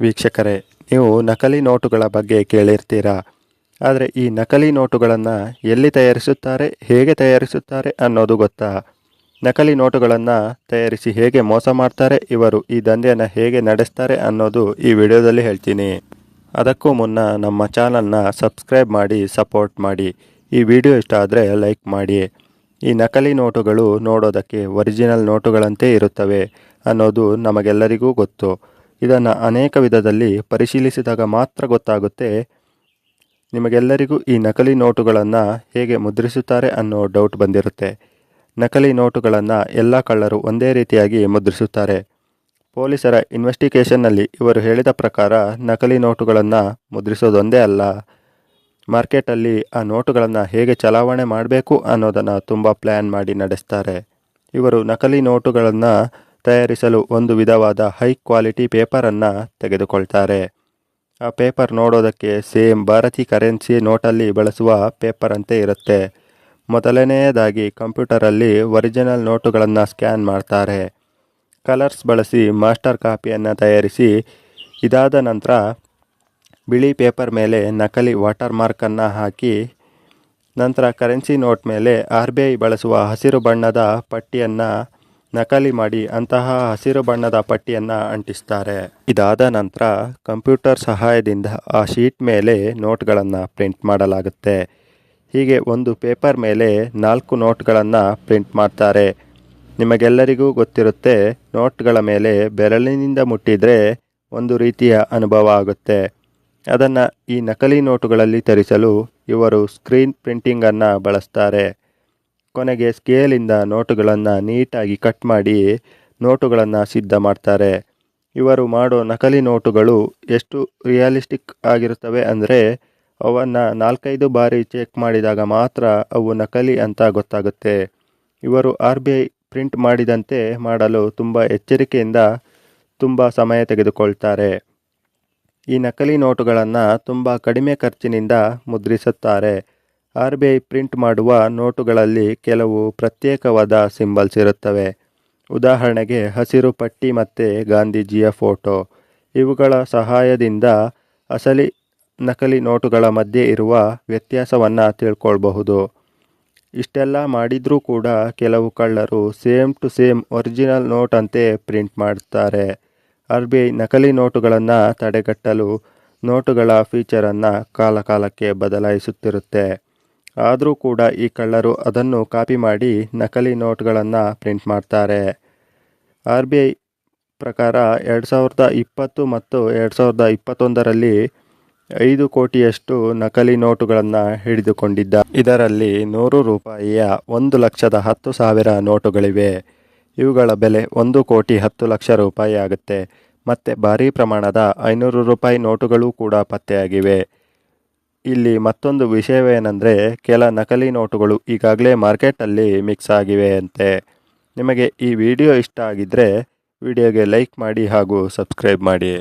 ವೀಕ್ಷಕರೇ, ನೀವು ನಕಲಿ ನೋಟುಗಳ ಬಗ್ಗೆ ಕೇಳಿರ್ತೀರಾ? ಆದರೆ ಈ ನಕಲಿ ನೋಟುಗಳನ್ನು ಎಲ್ಲಿ ತಯಾರಿಸುತ್ತಾರೆ, ಹೇಗೆ ತಯಾರಿಸುತ್ತಾರೆ ಅನ್ನೋದು ಗೊತ್ತಾ? ನಕಲಿ ನೋಟುಗಳನ್ನು ತಯಾರಿಸಿ ಹೇಗೆ ಮೋಸ ಮಾಡ್ತಾರೆ, ಇವರು ಈ ದಂಧೆಯನ್ನು ಹೇಗೆ ನಡೆಸ್ತಾರೆ ಅನ್ನೋದು ಈ ವಿಡಿಯೋದಲ್ಲಿ ಹೇಳ್ತೀನಿ. ಅದಕ್ಕೂ ಮುನ್ನ ನಮ್ಮ ಚಾನಲ್ನ ಸಬ್ಸ್ಕ್ರೈಬ್ ಮಾಡಿ, ಸಪೋರ್ಟ್ ಮಾಡಿ. ಈ ವಿಡಿಯೋ ಇಷ್ಟ ಆದರೆ ಲೈಕ್ ಮಾಡಿ. ಈ ನಕಲಿ ನೋಟುಗಳು ನೋಡೋದಕ್ಕೆ ಒರಿಜಿನಲ್ ನೋಟುಗಳಂತೆ ಇರುತ್ತವೆ ಅನ್ನೋದು ನಮಗೆಲ್ಲರಿಗೂ ಗೊತ್ತು. ಇದನ್ನು ಅನೇಕ ವಿಧದಲ್ಲಿ ಪರಿಶೀಲಿಸಿದಾಗ ಮಾತ್ರ ಗೊತ್ತಾಗುತ್ತೆ. ನಿಮಗೆಲ್ಲರಿಗೂ ಈ ನಕಲಿ ನೋಟುಗಳನ್ನು ಹೇಗೆ ಮುದ್ರಿಸುತ್ತಾರೆ ಅನ್ನೋ ಡೌಟ್ ಬಂದಿರುತ್ತೆ. ನಕಲಿ ನೋಟುಗಳನ್ನು ಎಲ್ಲ ಕಳ್ಳರು ಒಂದೇ ರೀತಿಯಾಗಿ ಮುದ್ರಿಸುತ್ತಾರೆ. ಪೊಲೀಸರ ಇನ್ವೆಸ್ಟಿಗೇಷನ್ನಲ್ಲಿ ಇವರು ಹೇಳಿದ ಪ್ರಕಾರ ನಕಲಿ ನೋಟುಗಳನ್ನು ಮುದ್ರಿಸೋದೊಂದೇ ಅಲ್ಲ. ಮಾರ್ಕೆಟಲ್ಲಿ ಆ ನೋಟುಗಳನ್ನು ಹೇಗೆ ಚಲಾವಣೆ ಮಾಡಬೇಕು ಅನ್ನೋದನ್ನು ತುಂಬ ಪ್ಲ್ಯಾನ್ ಮಾಡಿ ನಡೆಸ್ತಾರೆ. ಇವರು ನಕಲಿ ನೋಟುಗಳನ್ನು ತಯಾರಿಸಲು ಒಂದು ವಿಧವಾದ ಹೈ ಕ್ವಾಲಿಟಿ ಪೇಪರನ್ನು ತೆಗೆದುಕೊಳ್ತಾರೆ. ಆ ಪೇಪರ್ ನೋಡೋದಕ್ಕೆ ಸೇಮ್ ಭಾರತಿ ಕರೆನ್ಸಿ ನೋಟಲ್ಲಿ ಬಳಸುವ ಪೇಪರ್ ಅಂತೆ ಇರುತ್ತೆ. ಮೊದಲನೆಯದಾಗಿ ಕಂಪ್ಯೂಟರಲ್ಲಿ ಒರಿಜಿನಲ್ ನೋಟುಗಳನ್ನು ಸ್ಕ್ಯಾನ್ ಮಾಡ್ತಾರೆ. ಕಲರ್ಸ್ ಬಳಸಿ ಮಾಸ್ಟರ್ ಕಾಪಿಯನ್ನು ತಯಾರಿಸಿ, ಇದಾದ ನಂತರ ಬಿಳಿ ಪೇಪರ್ ಮೇಲೆ ನಕಲಿ ವಾಟರ್ ಮಾರ್ಕನ್ನು ಹಾಕಿ, ನಂತರ ಕರೆನ್ಸಿ ನೋಟ್ ಮೇಲೆ ಆರ್ ಬಿ ಐ ಬಳಸುವ ಹಸಿರು ಬಣ್ಣದ ಪಟ್ಟಿಯನ್ನು ನಕಲಿ ಮಾಡಿ ಅಂತಹ ಹಸಿರು ಬಣ್ಣದ ಪಟ್ಟಿಯನ್ನು ಅಂಟಿಸ್ತಾರೆ. ಇದಾದ ನಂತರ ಕಂಪ್ಯೂಟರ್ ಸಹಾಯದಿಂದ ಆ ಶೀಟ್ ಮೇಲೆ ನೋಟ್ಗಳನ್ನು ಪ್ರಿಂಟ್ ಮಾಡಲಾಗುತ್ತೆ. ಹೀಗೆ ಒಂದು ಪೇಪರ್ ಮೇಲೆ ನಾಲ್ಕು ನೋಟ್ಗಳನ್ನು ಪ್ರಿಂಟ್ ಮಾಡ್ತಾರೆ. ನಿಮಗೆಲ್ಲರಿಗೂ ಗೊತ್ತಿರುತ್ತೆ, ನೋಟ್ಗಳ ಮೇಲೆ ಬೆರಳಿನಿಂದ ಮುಟ್ಟಿದರೆ ಒಂದು ರೀತಿಯ ಅನುಭವ ಆಗುತ್ತೆ. ಅದನ್ನು ಈ ನಕಲಿ ನೋಟುಗಳಲ್ಲಿ ತರಿಸಲು ಇವರು ಸ್ಕ್ರೀನ್ ಪ್ರಿಂಟಿಂಗನ್ನು ಬಳಸ್ತಾರೆ. ಕೊನೆಗೆ ಸ್ಕೇಲಿಂದ ನೋಟುಗಳನ್ನು ನೀಟಾಗಿ ಕಟ್ ಮಾಡಿ ನೋಟುಗಳನ್ನು ಸಿದ್ಧ ಮಾಡ್ತಾರೆ. ಇವರು ಮಾಡೋ ನಕಲಿ ನೋಟುಗಳು ಎಷ್ಟು ರಿಯಲಿಸ್ಟಿಕ್ ಆಗಿರುತ್ತವೆ ಅಂದರೆ ಅವನ್ನು ನಾಲ್ಕೈದು ಬಾರಿ ಚೆಕ್ ಮಾಡಿದಾಗ ಮಾತ್ರ ಅವು ನಕಲಿ ಅಂತ ಗೊತ್ತಾಗುತ್ತೆ. ಇವರು ಆರ್ ಬಿ ಐ ಪ್ರಿಂಟ್ ಮಾಡಿದಂತೆ ಮಾಡಲು ತುಂಬ ಎಚ್ಚರಿಕೆಯಿಂದ ತುಂಬ ಸಮಯ ತೆಗೆದುಕೊಳ್ತಾರೆ. ಈ ನಕಲಿ ನೋಟುಗಳನ್ನು ತುಂಬ ಕಡಿಮೆ ಖರ್ಚಿನಿಂದ ಮುದ್ರಿಸುತ್ತಾರೆ. ಆರ್ ಬಿ ಐ ಪ್ರಿಂಟ್ ಮಾಡುವ ನೋಟುಗಳಲ್ಲಿ ಕೆಲವು ಪ್ರತ್ಯೇಕವಾದ ಸಿಂಬಲ್ಸ್ ಇರುತ್ತವೆ. ಉದಾಹರಣೆಗೆ, ಹಸಿರು ಪಟ್ಟಿ ಮತ್ತು ಗಾಂಧೀಜಿಯ ಫೋಟೋ. ಇವುಗಳ ಸಹಾಯದಿಂದ ಅಸಲಿ ನಕಲಿ ನೋಟುಗಳ ಮಧ್ಯೆ ಇರುವ ವ್ಯತ್ಯಾಸವನ್ನು ತಿಳ್ಕೊಳ್ಬಹುದು. ಇಷ್ಟೆಲ್ಲ ಮಾಡಿದರೂ ಕೂಡ ಕೆಲವು ಕಳ್ಳರು same to same original note ಅಂತೆ ಪ್ರಿಂಟ್ ಮಾಡ್ತಾರೆ. ಆರ್ ಬಿ ಐ ನಕಲಿ ನೋಟುಗಳನ್ನು ತಡೆಗಟ್ಟಲು ನೋಟುಗಳ ಫೀಚರನ್ನು ಕಾಲಕಾಲಕ್ಕೆ ಬದಲಾಯಿಸುತ್ತಿರುತ್ತೆ. ಆದರೂ ಕೂಡ ಈ ಕಳ್ಳರು ಅದನ್ನು ಕಾಪಿ ಮಾಡಿ ನಕಲಿ ನೋಟ್ಗಳನ್ನು ಪ್ರಿಂಟ್ ಮಾಡ್ತಾರೆ. ಆರ್ ಬಿ ಐ ಪ್ರಕಾರ ಎರಡು ಸಾವಿರದ ಇಪ್ಪತ್ತು ಮತ್ತು ಎರಡು ಸಾವಿರದ ಇಪ್ಪತ್ತೊಂದರಲ್ಲಿ ಐದು ಕೋಟಿಯಷ್ಟು ನಕಲಿ ನೋಟುಗಳನ್ನು ಹಿಡಿದುಕೊಂಡಿದ್ದ. ಇದರಲ್ಲಿ ನೂರು ರೂಪಾಯಿಯ ಒಂದು ಲಕ್ಷದ ಹತ್ತು ಸಾವಿರ ನೋಟುಗಳಿವೆ. ಇವುಗಳ ಬೆಲೆ ಒಂದು ಕೋಟಿ ಹತ್ತು ಲಕ್ಷ ರೂಪಾಯಿ ಆಗುತ್ತೆ. ಮತ್ತು ಭಾರೀ ಪ್ರಮಾಣದ ಐನೂರು ರೂಪಾಯಿ ನೋಟುಗಳು ಕೂಡ ಪತ್ತೆಯಾಗಿವೆ. ಇಲ್ಲಿ ಮತ್ತೊಂದು ವಿಷಯವೇನೆಂದರೆ, ಕೆಲ ನಕಲಿ ನೋಟುಗಳು ಈಗಾಗಲೇ ಮಾರ್ಕೆಟಲ್ಲಿ ಮಿಕ್ಸ್ ಆಗಿವೆ ಅಂತೆ. ನಿಮಗೆ ಈ ವಿಡಿಯೋ ಇಷ್ಟ ಆಗಿದ್ದರೆ ವಿಡಿಯೋಗೆ ಲೈಕ್ ಮಾಡಿ ಹಾಗೂ ಸಬ್ಸ್ಕ್ರೈಬ್ ಮಾಡಿ.